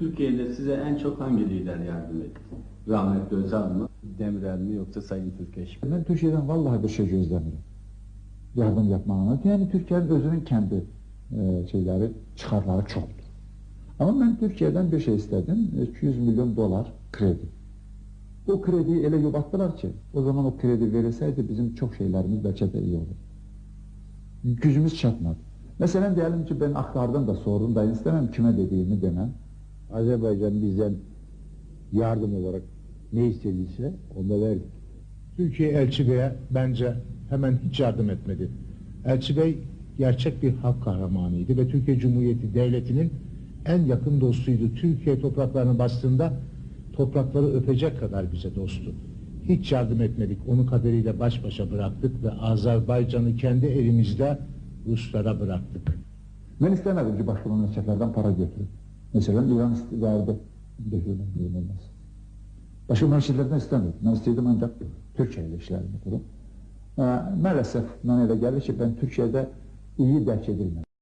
Türkiye'de size en çok hangi lider yardım etti? Rahmetli Özal mı, Demirel mi yoksa Sayın Türkeş mi? Ben Türkiye'den vallahi bir şey gözlemiyorum. Yardım yapmağına. Yani Türkiye'nin özünün kendi e, şeyleri, çıkarları çoktur. Ama ben Türkiye'den bir şey istedim. 200 milyon dolar kredi. O krediyi ele yubattılar ki, o zaman o kredi verilseydi bizim çok şeylerimiz belki de iyi olur. Gücümüz çatmadı. Mesela diyelim ki ben aktardım da sordum da istemem kime dediğimi demem. Azerbaycan bizden yardım olarak ne istediyse onu da verdik. Türkiye Elçi Bey'e bence hemen hiç yardım etmedi. Elçi Bey gerçek bir halk kahramanıydı ve Türkiye Cumhuriyeti Devleti'nin en yakın dostuydu. Türkiye topraklarını bastığında toprakları öpecek kadar bize dosttu. Hiç yardım etmedik. Onu kaderiyle baş başa bıraktık ve Azerbaycan'ı kendi elimizde Ruslara bıraktık. Ben istemedim ki başka memleketlerden para götürün. Mesela. Götürdüm diyorum olmaz. Başka memleketlerden istemedim. Ben istedim ancak Türkiye ile işlerimi kurum. Ee, maalesef bana öyle geldi ki ben Türkiye'de iyi dərk edilmedim.